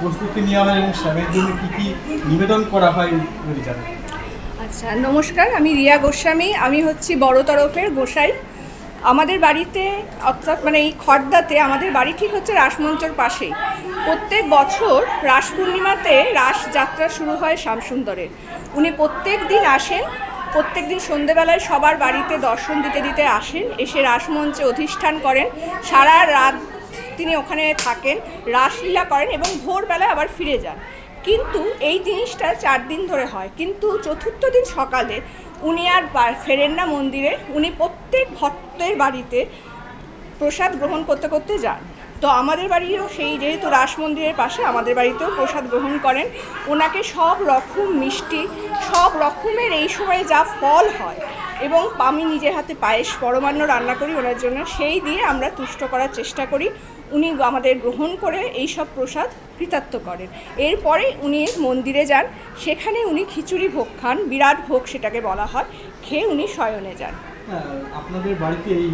প্রস্তুতি নেওয়া হয় এবং স্বামীর জন্য কী কী নিবেদন করা হয় জানেন? আচ্ছা নমস্কার, আমি রিয়া গোস্বামী। আমি হচ্ছি বড় তরফের গোসাই। আমাদের বাড়িতে অর্থাৎ মানে এই খর্দাতে আমাদের বাড়ি ঠিক হচ্ছে রাসমঞ্চর পাশেই। প্রত্যেক বছর রাস পূর্ণিমাতে রাস যাত্রা শুরু হয় শ্যামসুন্দরে উনি প্রত্যেক দিন আসেন, প্রত্যেক দিন সন্ধেবেলায় সবার বাড়িতে দর্শন দিতে দিতে আসেন, এসে রাসমঞ্চে অধিষ্ঠান করেন। সারা রাত তিনি ওখানে থাকেন, রাসলীলা করেন এবং ভোরবেলায় আবার ফিরে যান। কিন্তু এই জিনিসটা চার দিন ধরে হয়। কিন্তু চতুর্থ দিন সকালে উনি আর ফেরেন না মন্দিরে। উনি প্রত্যেক ভক্তের বাড়িতে প্রসাদ গ্রহণ করতে করতে যান। তো আমাদের বাড়িও সেই যেহেতু রাস মন্দিরের পাশে, আমাদের বাড়িতেও প্রসাদ গ্রহণ করেন। ওনাকে সব রকম মিষ্টি, সব রকমের এই সময় যা ফল হয় এবং আমি নিজের হাতে পায়েস পরমান্ন রান্না করি ওনার জন্য সেই দিয়ে আমরা তুষ্ট করার চেষ্টা করি। উনি আমাদের গ্রহণ করে এই সব প্রসাদ কৃতার্থ করেন। এরপরে উনি মন্দিরে যান সেখানে উনি খিচুড়ি ভোগ খান বিরাট ভোগ সেটাকে বলা হয় খেয়ে উনি শয়নে যান। হ্যাঁ, আপনাদের বাড়িতে এই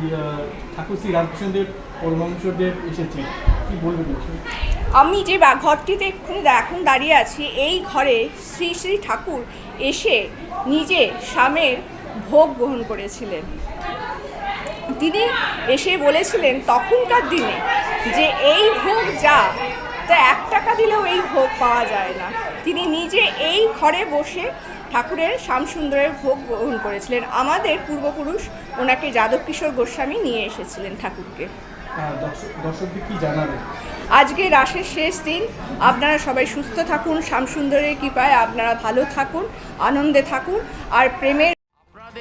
ঠাকুর শ্রী রামকৃষ্ণদেব পরমাংশদেব এসেছে কি বলবেন আমি যে ঘরটিতে এক্ষুনি এখন দাঁড়িয়ে আছি এই ঘরে শ্রী শ্রী ঠাকুর এসে নিজে স্বামের ভোগ গ্রহণ করেছিলেন। তিনি এসে বলেছিলেন তখনকার দিনে যে এই ভোগ যা তা এক টাকা দিলেও এই ভোগ পাওয়া যায় না। তিনি নিজে এই ঘরে বসে ঠাকুরের শ্যামসুন্দরের ভোগ গ্রহণ করেছিলেন। আমাদের পূর্বপুরুষ ওনাকে যাদব কিশোর গোস্বামী নিয়ে এসেছিলেন ঠাকুরকে। আজকে রাসের শেষ দিন। আপনারা সবাই সুস্থ থাকুন শ্যামসুন্দরের কৃপায় আপনারা ভালো থাকুন আনন্দে থাকুন আর প্রেমের